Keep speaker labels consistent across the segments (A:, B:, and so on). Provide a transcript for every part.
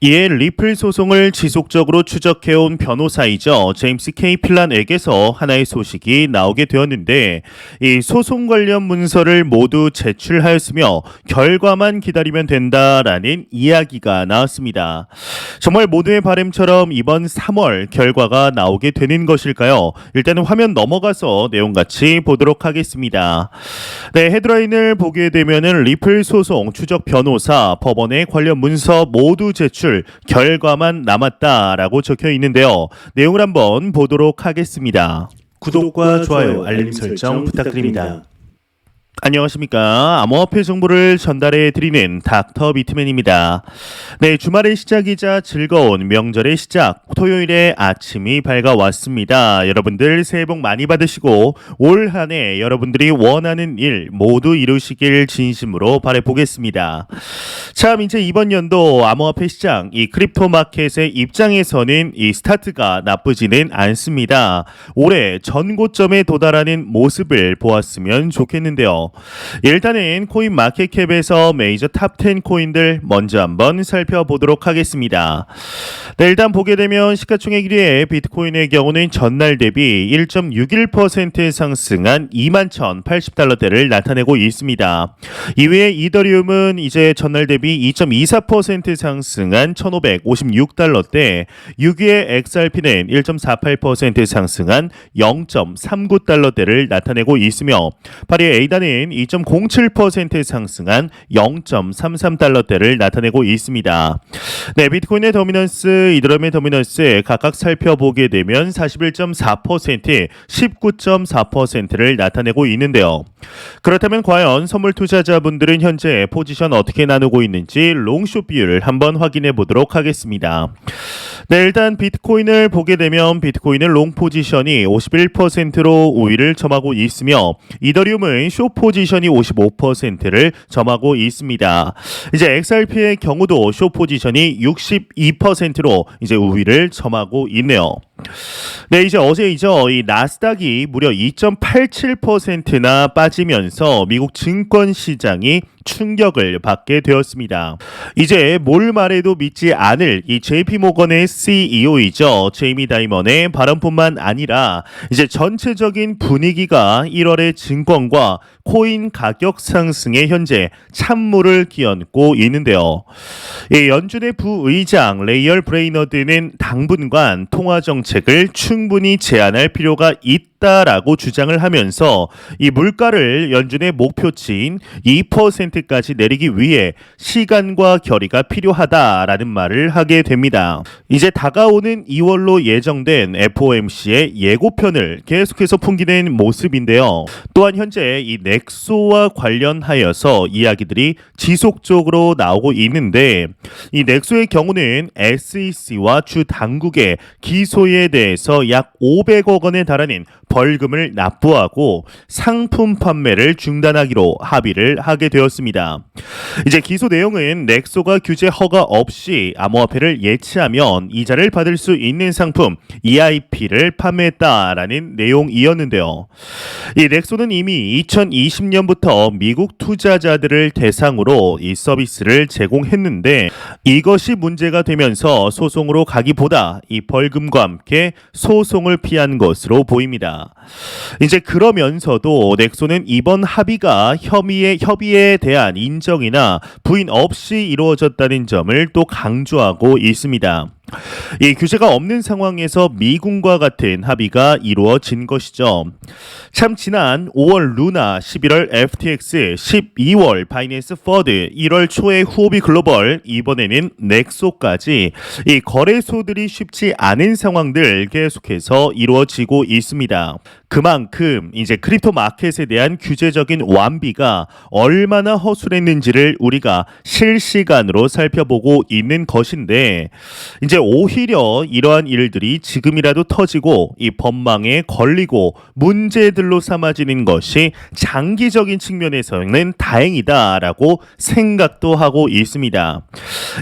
A: 이에 리플 소송을 지속적으로 추적해온 변호사이죠. 제임스 K 필란에게서 하나의 소식이 나오게 되었는데 이 소송 관련 문서를 모두 제출하였으며 결과만 기다리면 된다라는 이야기가 나왔습니다. 정말 모두의 바램처럼 이번 3월 결과가 나오게 되는 것일까요? 일단은 화면 넘어가서 내용 같이 보도록 하겠습니다. 네, 헤드라인을 보게 되면은 리플 소송 추적 변호사 법원의 관련 문서 모두 제출 결과만 남았다라고 적혀 있는데요. 내용을 한번 보도록 하겠습니다. 구독과 좋아요, 알림 설정 부탁드립니다. 안녕하십니까. 암호화폐 정보를 전달해 드리는 닥터 비트맨입니다. 네, 주말의 시작이자 즐거운 명절의 시작, 토요일의 아침이 밝아왔습니다. 여러분들 새해 복 많이 받으시고 올 한 해 여러분들이 원하는 일 모두 이루시길 진심으로 바라보겠습니다. 참 이제 이번 연도 암호화폐 시장, 이 크립토 마켓의 입장에서는 이 스타트가 나쁘지는 않습니다. 올해 전고점에 도달하는 모습을 보았으면 좋겠는데요. 일단은 코인 마켓캡에서 메이저 탑 10 코인들 먼저 한번 살펴보도록 하겠습니다. 네, 일단 보게 되면 시가총액 1위의 비트코인의 경우는 전날 대비 1.61% 상승한 21,080달러대를 나타내고 있습니다. 이외에 이더리움은 이제 전날 대비 2.24% 상승한 1,556달러대, 6위의 XRP는 1.48% 상승한 0.39달러대를 나타내고 있으며 8위의 에 이다는 2.07% 상승한 0.33달러대를 나타내고 있습니다. 네, 비트코인의 더미넌스, 이더리움의 더미넌스 각각 살펴보게 되면 41.4%, 19.4%를 나타내고 있는데요. 그렇다면 과연 선물 투자자분들은 현재 포지션 어떻게 나누고 있는지 롱숏 비율을 한번 확인해 보도록 하겠습니다. 네, 일단 비트코인을 보게 되면 비트코인은 롱 포지션이 51%로 우위를 점하고 있으며 이더리움은 쇼 포지션이 55%를 점하고 있습니다. 이제 XRP의 경우도 쇼 포지션이 62%로 이제 우위를 점하고 있네요. 네, 이제 어제이죠. 이 나스닥이 무려 2.87%나 빠지면서 미국 증권 시장이 충격을 받게 되었습니다. 이제 뭘 말해도 믿지 않을 이 JP 모건의 CEO이죠. 제이미 다이먼의 발언뿐만 아니라 이제 전체적인 분위기가 1월의 증권과 코인 가격 상승에 현재 찬물을 끼얹고 있는데요. 이 연준의 부의장 레이얼 브레이너드는 당분간 통화 정책을 충분히 제한할 필요가 있다라고 주장을 하면서 이 물가를 연준의 목표치인 2%까지 내리기 위해 시간과 결의가 필요하다라는 말을 하게 됩니다. 이제 다가오는 2월로 예정된 FOMC의 예고편을 계속해서 풍기는 모습인데요. 또한 현재 이 넥소와 관련하여서 이야기들이 지속적으로 나오고 있는데 이 넥소의 경우는 SEC와 주 당국의 기소에 대해서 약 500억 원에 달하는 벌금을 납부하고 상품 판매를 중단하기로 합의를 하게 되었습니다. 이제 기소 내용은 넥소가 규제 허가 없이 암호화폐를 예치하면 이자를 받을 수 있는 상품 EIP를 판매했다라는 내용이었는데요. 이 넥소는 이미 2020 년부터 미국 투자자들을 대상으로 이 서비스를 제공했는데 이것이 문제가 되면서 소송으로 가기보다 이 벌금과 함께 소송을 피한 것으로 보입니다. 이제 그러면서도 넥소는 이번 합의가 협의의 협의에 대한 인정이나 부인 없이 이루어졌다는 점을 또 강조하고 있습니다. 이 규제가 없는 상황에서 미군과 같은 합의가 이루어진 것이죠. 참 지난 5월 루나, 11월 FTX, 12월 바이낸스 퍼드, 1월 초에 후오비 글로벌, 이번에는 넥소까지 이 거래소들이 쉽지 않은 상황들 계속해서 이루어지고 있습니다. 그만큼 이제 크립토 마켓에 대한 규제적인 완비가 얼마나 허술했는지를 우리가 실시간으로 살펴보고 있는 것인데 이제 오히려 이러한 일들이 지금이라도 터지고 이 법망에 걸리고 문제들로 삼아지는 것이 장기적인 측면에서는 다행이다라고 생각도 하고 있습니다.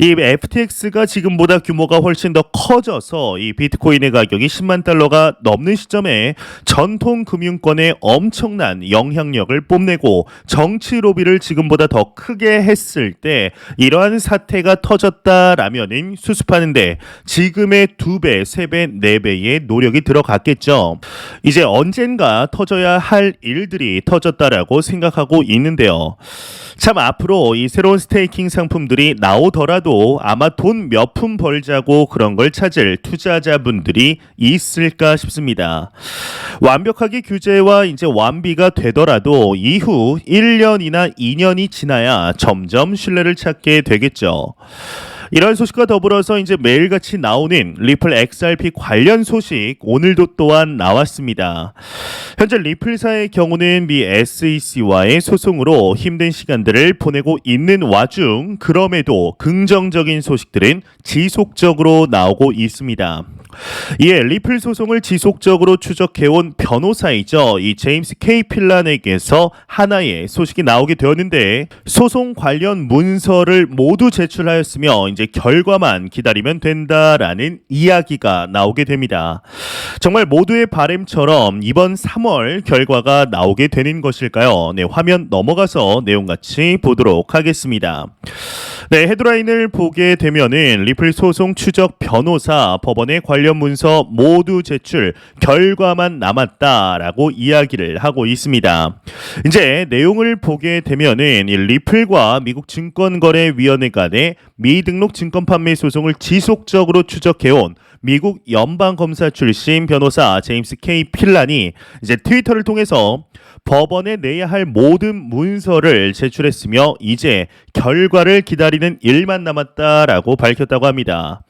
A: 이 FTX가 지금보다 규모가 훨씬 더 커져서 이 비트코인의 가격이 10만 달러가 넘는 시점에 전 전통 금융권에 엄청난 영향력을 뽐내고 정치 로비를 지금보다 더 크게 했을 때 이러한 사태가 터졌다라면은 수습하는데 지금의 두 배, 세 배, 네 배의 노력이 들어갔겠죠. 이제 언젠가 터져야 할 일들이 터졌다라고 생각하고 있는데요. 참 앞으로 이 새로운 스테이킹 상품들이 나오더라도 아마 돈 몇 푼 벌자고 그런 걸 찾을 투자자분들이 있을까 싶습니다. 완 벽하게 규제와 이제 완비가 되더라도 이후 1년이나 2년이 지나야 점점 신뢰를 찾게 되겠죠. 이런 소식과 더불어서 이제 매일같이 나오는 리플 XRP 관련 소식 오늘도 또한 나왔습니다. 현재 리플사의 경우는 미 SEC와의 소송으로 힘든 시간들을 보내고 있는 와중 그럼에도 긍정적인 소식들은 지속적으로 나오고 있습니다. 이에 리플 소송을 지속적으로 추적해온 변호사이죠. 이 제임스 K 필란에게서 하나의 소식이 나오게 되었는데 소송 관련 문서를 모두 제출하였으며 이제 결과만 기다리면 된다라는 이야기가 나오게 됩니다. 정말 모두의 바램처럼 이번 3월 결과가 나오게 되는 것일까요? 네, 화면 넘어가서 내용 같이 보도록 하겠습니다. 네, 헤드라인을 보게 되면은 리플 소송 추적 변호사 법원의 관련 문서 모두 제출 결과만 남았다라고 이야기를 하고 있습니다. 이제 내용을 보게 되면은 이 리플과 미국 증권거래위원회 간의 미등록 증권 판매 소송을 지속적으로 추적해온 미국 연방 검사 출신 변호사 제임스 K 필란이 이제 트위터를 통해서 법원에 내야 할 모든 문서를 제출했으며 이제 결과를 기다리는 일만 남았다라고 밝혔다고 합니다.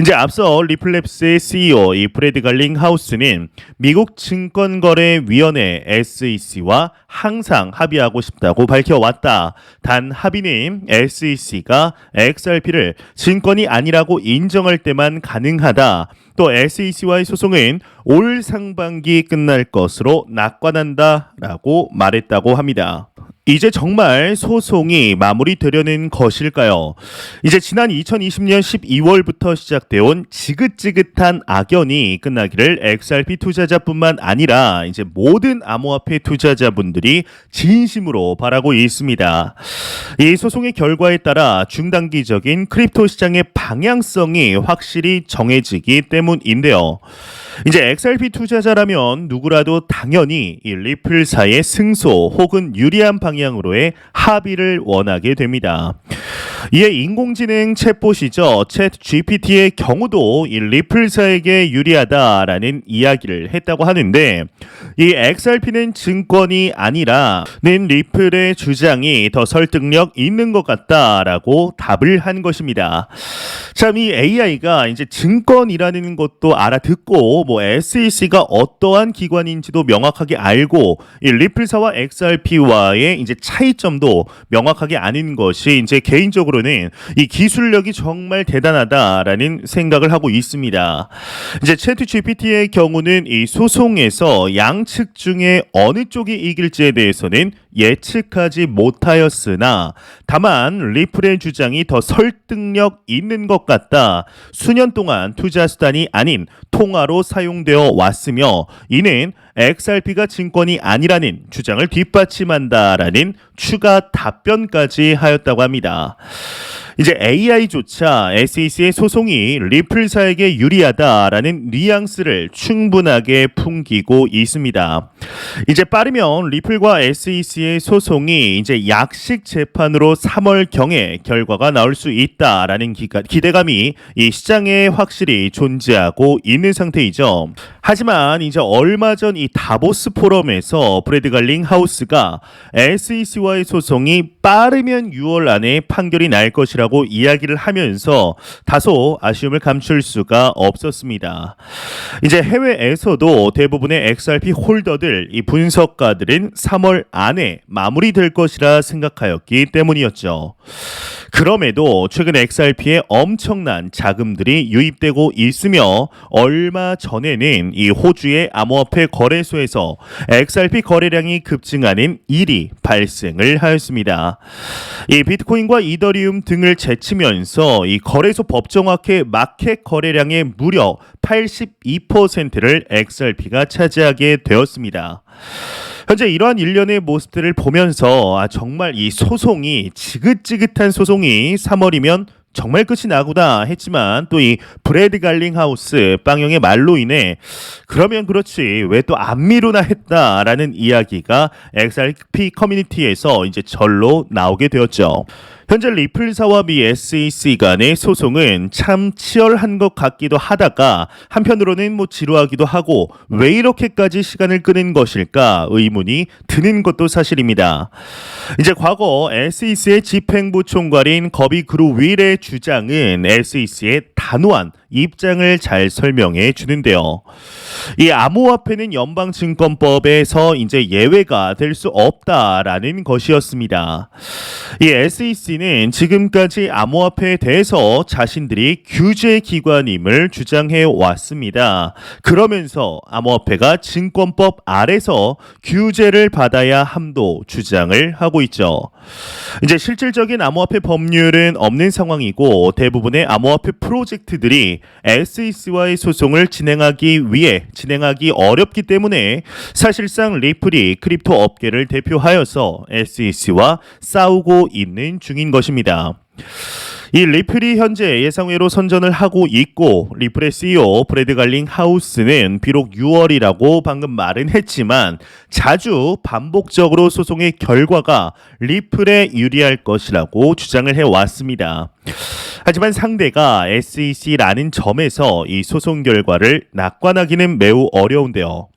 A: 이제 앞서 리플랩스의 CEO 이 프레드 갈링 하우스는 미국 증권거래위원회 SEC와 항상 합의하고 싶다고 밝혀왔다. 단 합의는 SEC가 XRP를 증권이 아니라고 인정할 때만 가능하다. are 또 SEC와의 소송은 올 상반기 끝날 것으로 낙관한다라고 말했다고 합니다. 이제 정말 소송이 마무리되려는 것일까요? 이제 지난 2020년 12월부터 시작되어 온 지긋지긋한 악연이 끝나기를 XRP 투자자뿐만 아니라 이제 모든 암호화폐 투자자분들이 진심으로 바라고 있습니다. 이 소송의 결과에 따라 중단기적인 크립토 시장의 방향성이 확실히 정해지기 때문 인데요. 이제 XRP 투자자라면 누구라도 당연히 이 리플사의 승소 혹은 유리한 방향으로의 합의를 원하게 됩니다. 이에 인공지능 챗봇이죠. 챗 GPT의 경우도 이 리플사에게 유리하다라는 이야기를 했다고 하는데 이 XRP는 증권이 아니라는 리플의 주장이 더 설득력 있는 것 같다라고 답을 한 것입니다. 참 이 AI가 이제 증권이라는 것도 알아듣고 뭐 SEC가 어떠한 기관인지도 명확하게 알고 이 리플사와 XRP와의 이제 차이점도 명확하게 아는 것이 이제 개인적으로 는 이 기술력이 정말 대단하다라는 생각을 하고 있습니다. 이제 채트 GPT의 경우는 이 소송에서 양측 중에 어느 쪽이 이길지에 대해서는 예측하지 못하였으나 다만 리플의 주장이 더 설득력 있는 것 같다. 수년 동안 투자 수단이 아닌 통화로 사용되어 왔으며 이는 XRP가 증권이 아니라는 주장을 뒷받침한다라는 추가 답변까지 하였다고 합니다. 이제 AI조차 SEC의 소송이 리플사에게 유리하다라는 뉘앙스를 충분하게 풍기고 있습니다. 이제 빠르면 리플과 SEC의 소송이 이제 약식 재판으로 3월 경에 결과가 나올 수 있다라는 기가, 기대감이 이 시장에 확실히 존재하고 있는 상태이죠. 하지만 이제 얼마 전 이 다보스 포럼에서 브래드 갈링 하우스가 SEC와의 소송이 빠르면 6월 안에 판결이 날 것이라고 이야기를 하면서 다소 아쉬움을 감출 수가 없었습니다. 이제 해외에서도 대부분의 XRP 홀더들 이 분석가들은 3월 안에 마무리될 것이라 생각하였기 때문이었죠. 그럼에도 최근 XRP에 엄청난 자금들이 유입되고 있으며 얼마 전에는 이 호주의 암호화폐 거래소에서 XRP 거래량이 급증하는 일이 발생을 하였습니다. 이 비트코인과 이더리움 등을 리플을 제치면서 이 거래소 법정화폐 마켓 거래량의 무려 82%를 XRP가 차지하게 되었습니다. 현재 이러한 일련의 모습들을 보면서 아, 정말 이 소송이 지긋지긋한 소송이 3월이면 정말 끝이 나구나 했지만 또 이 브래드 갈링 하우스 빵영의 말로 인해 그러면 그렇지 왜 또 안 미루나 했다라는 이야기가 XRP 커뮤니티에서 이제 절로 나오게 되었죠. 현재 리플사와 미 SEC 간의 소송은 참 치열한 것 같기도 하다가 한편으로는 뭐 지루하기도 하고 왜 이렇게까지 시간을 끄는 것일까 의문이 드는 것도 사실입니다. 이제 과거 SEC의 집행부 총괄인 거비 그루 윌의 주장은 SEC의 단호한 입장을 잘 설명해 주는데요. 이 암호화폐는 연방증권법에서 이제 예외가 될 수 없다라는 것이었습니다. 이 SEC는 지금까지 암호화폐에 대해서 자신들이 규제 기관임을 주장해 왔습니다. 그러면서 암호화폐가 증권법 아래서 규제를 받아야 함도 주장을 하고 있죠. 이제 실질적인 암호화폐 법률은 없는 상황이고 대부분의 암호화폐 프로젝트들이 SEC와의 소송을 진행하기 위해 진행하기 어렵기 때문에 사실상 리플이 크립토 업계를 대표하여서 SEC와 싸우고 있는 중인 것입니다. 이 리플이 현재 예상외로 선전을 하고 있고 리플의 CEO 브래드 갈링 하우스는 비록 6월이라고 방금 말은 했지만 자주 반복적으로 소송의 결과가 리플에 유리할 것이라고 주장을 해 왔습니다. 하지만 상대가 SEC라는 점에서 이 소송 결과를 낙관하기는 매우 어려운데요.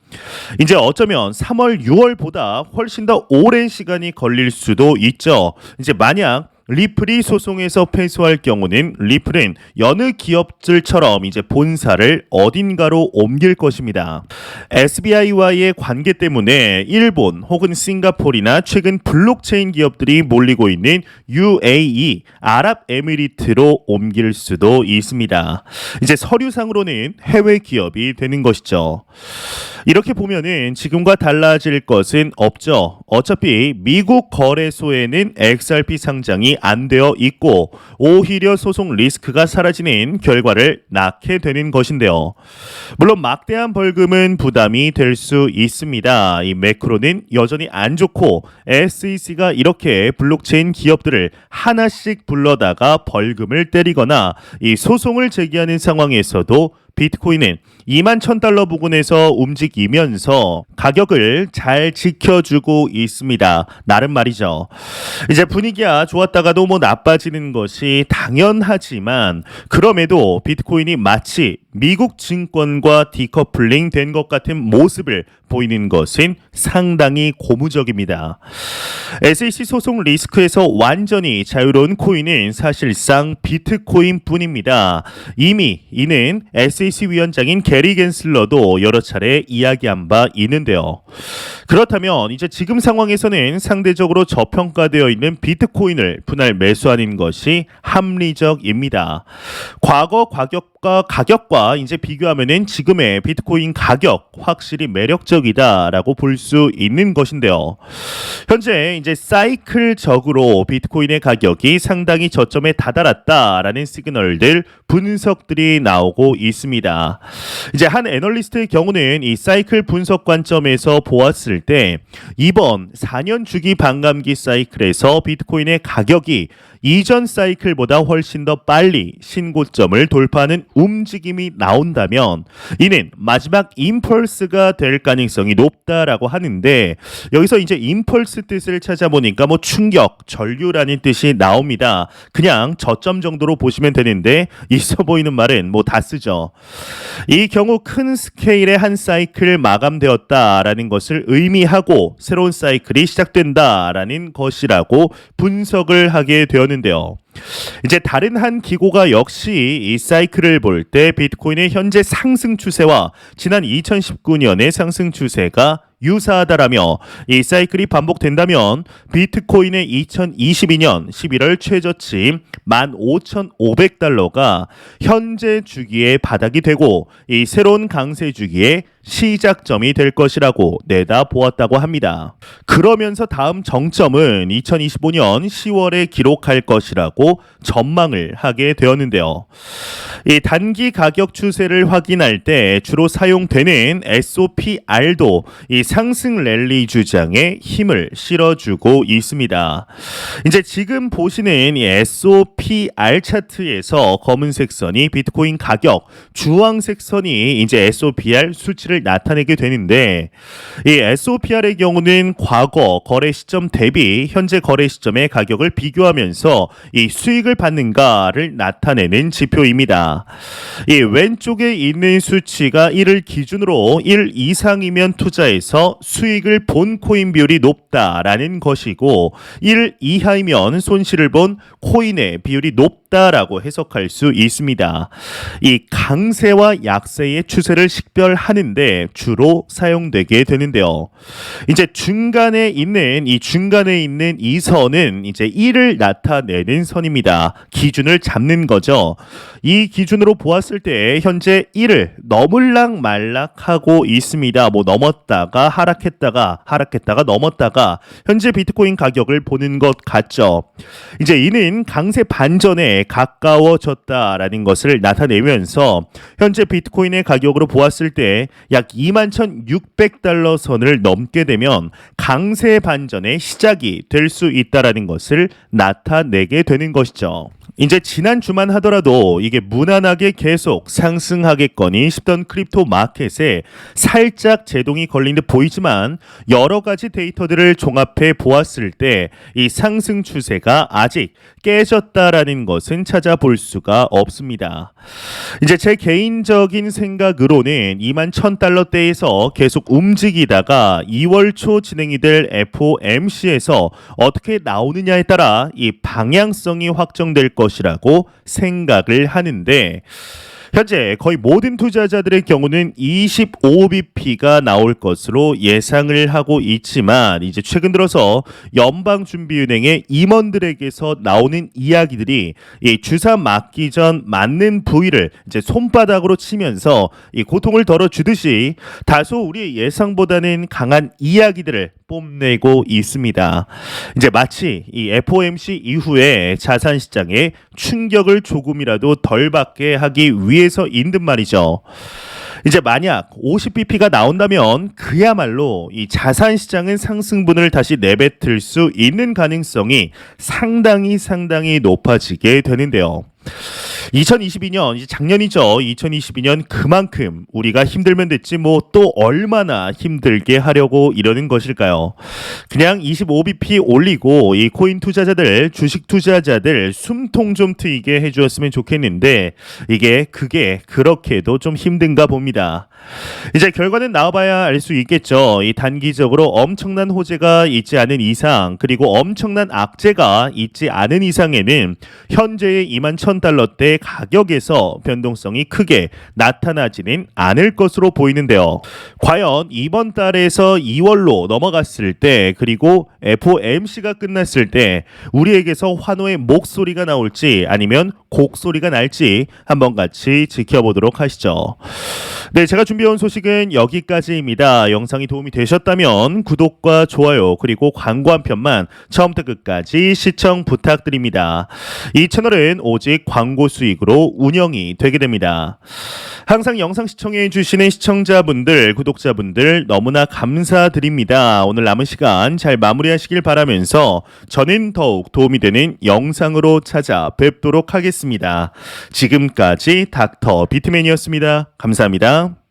A: 이제 어쩌면 3월, 6월보다 훨씬 더 오랜 시간이 걸릴 수도 있죠. 이제 만약 리플이 소송에서 패소할 경우는 리플은 여느 기업들처럼 이제 본사를 어딘가로 옮길 것입니다. SBI와의 관계 때문에 일본 혹은 싱가포르나 최근 블록체인 기업들이 몰리고 있는 UAE 아랍에미리트로 옮길 수도 있습니다. 이제 서류상으로는 해외 기업이 되는 것이죠. 이렇게 보면은 지금과 달라질 것은 없죠. 어차피 미국 거래소에는 XRP 상장이 안 되어 있고 오히려 소송 리스크가 사라지는 결과를 낳게 되는 것인데요. 물론 막대한 벌금은 부담이 될 수 있습니다. 이 매크로는 여전히 안 좋고 SEC가 이렇게 블록체인 기업들을 하나씩 불러다가 벌금을 때리거나 이 소송을 제기하는 상황에서도 비트코인은 2만 1000달러 부근에서 움직이면서 가격을 잘 지켜주고 있습니다. 나름 말이죠. 이제 분위기가 좋았다가도 뭐 나빠지는 것이 당연하지만 그럼에도 비트코인이 마치 미국 증권과 디커플링 된 것 같은 모습을 보이는 것은 상당히 고무적입니다. SEC 소송 리스크에서 완전히 자유로운 코인은 사실상 비트코인 뿐입니다. 이미 이는 SEC 위원장인 게리 겐슬러도 여러 차례 이야기한 바 있는데요. 그렇다면 이제 지금 상황에서는 상대적으로 저평가되어 있는 비트코인을 분할 매수하는 것이 합리적입니다. 과거 가격과 가격과 이제 비교하면은 지금의 비트코인 가격 확실히 매력적이다라고 볼 수 있는 것인데요. 현재 이제 사이클적으로 비트코인의 가격이 상당히 저점에 다다랐다라는 시그널들 분석들이 나오고 있습니다. 이제 한 애널리스트의 경우는 이 사이클 분석 관점에서 보았을 때 이번 4년 주기 반감기 사이클에서 비트코인의 가격이 이전 사이클보다 훨씬 더 빨리 신고점을 돌파하는 움직임이 나온다면 이는 마지막 임펄스가 될 가능성이 높다라고 하는데 여기서 이제 임펄스 뜻을 찾아보니까 뭐 충격, 전류라는 뜻이 나옵니다. 그냥 저점 정도로 보시면 되는데 있어 보이는 말은 뭐 다 쓰죠. 이 경우 큰 스케일의 한 사이클 마감되었다라는 것을 의미하고 새로운 사이클이 시작된다라는 것이라고 분석을 하게 되었는데요. 이제 다른 한 기고가 역시 이 사이클을 볼 때 비트코인의 현재 상승 추세와 지난 2019년의 상승 추세가 유사하다라며 이 사이클이 반복된다면 비트코인의 2022년 11월 최저치 15,500달러가 현재 주기의 바닥이 되고 이 새로운 강세 주기의 시작점이 될 것이라고 내다보았다고 합니다. 그러면서 다음 정점은 2025년 10월에 기록할 것이라고 전망을 하게 되었는데요. 이 단기 가격 추세를 확인할 때 주로 사용되는 SOPR도 이 상승 랠리 주장에 힘을 실어주고 있습니다. 이제 지금 보시는 이 SOPR 차트에서 검은색 선이 비트코인 가격, 주황색 선이 이제 SOPR 수치를 나타내게 되는데 이 SOPR의 경우는 과거 거래 시점 대비 현재 거래 시점의 가격을 비교하면서 이 수익을 받는가를 나타내는 지표입니다. 이 왼쪽에 있는 수치가 1을 기준으로 1 이상이면 투자해서 수익을 본 코인 비율이 높다라는 것이고 1 이하이면 손실을 본 코인의 비율이 높다 라고 해석할 수 있습니다. 이 강세와 약세의 추세를 식별하는데 주로 사용되게 되는데요. 이제 중간에 있는 이 중간에 있는 이 선은 이제 1을 나타내는 선입니다. 기준을 잡는 거죠. 이 기준으로 보았을 때 현재 1을 넘을락 말락하고 있습니다. 뭐 넘었다가 하락했다가 하락했다가 넘었다가 현재 비트코인 가격을 보는 것 같죠. 이제 이는 강세 반전에 가까워졌다라는 것을 나타내면서 현재 비트코인의 가격으로 보았을 때 약 21,600달러 선을 넘게 되면 강세 반전의 시작이 될 수 있다라는 것을 나타내게 되는 것이죠. 이제 지난 주만 하더라도 이게 무난하게 계속 상승하겠거니 싶던 크립토 마켓에 살짝 제동이 걸린 듯 보이지만 여러 가지 데이터들을 종합해 보았을 때 이 상승 추세가 아직 깨졌다라는 것은 찾아볼 수가 없습니다. 이제 제 개인적인 생각으로는 2만 1000달러대에서 계속 움직이다가 2월 초 진행이 될 FOMC에서 어떻게 나오느냐에 따라 이 방향성이 확정될 것 이라고 생각을 하는데 현재 거의 모든 투자자들의 경우는 25bp가 나올 것으로 예상을 하고 있지만 이제 최근 들어서 연방준비은행의 임원들에게서 나오는 이야기들이 이 주사 맞기 전 맞는 부위를 이제 손바닥으로 치면서 이 고통을 덜어주듯이 다소 우리의 예상보다는 강한 이야기들을 뽐내고 있습니다. 이제 마치 이 FOMC 이후에 자산 시장에 충격을 조금이라도 덜 받게 하기 위해서인 듯 말이죠. 이제 만약 50bp가 나온다면 그야말로 이 자산 시장은 상승분을 다시 내뱉을 수 있는 가능성이 상당히 상당히 높아지게 되는데요. 2022년 이제 작년이죠. 2022년 그만큼 우리가 힘들면 됐지 뭐 또 얼마나 힘들게 하려고 이러는 것일까요? 그냥 25bp 올리고 이 코인 투자자들, 주식 투자자들 숨통 좀 트이게 해 주었으면 좋겠는데 이게 그게 그렇게도 좀 힘든가 봅니다. 이제 결과는 나와봐야 알 수 있겠죠. 이 단기적으로 엄청난 호재가 있지 않은 이상 그리고 엄청난 악재가 있지 않은 이상에는 현재의 2만 1000달러대 가격에서 변동성이 크게 나타나지는 않을 것으로 보이는데요. 과연 이번 달에서 2월로 넘어갔을 때 그리고 FOMC가 끝났을 때 우리에게서 환호의 목소리가 나올지 아니면 곡소리가 날지 한번 같이 지켜보도록 하시죠. 네, 제가 준비해온 소식은 여기까지입니다. 영상이 도움이 되셨다면 구독과 좋아요 그리고 광고 한 편만 처음부터 끝까지 시청 부탁드립니다. 이 채널은 오직 광고 수익으로 운영이 되게 됩니다. 항상 영상 시청해 주시는 시청자분들, 구독자분들 너무나 감사드립니다. 오늘 남은 시간 잘 마무리하시길 바라면서 저는 더욱 도움이 되는 영상으로 찾아뵙도록 하겠습니다. 지금까지 닥터 비트맨이었습니다. 감사합니다.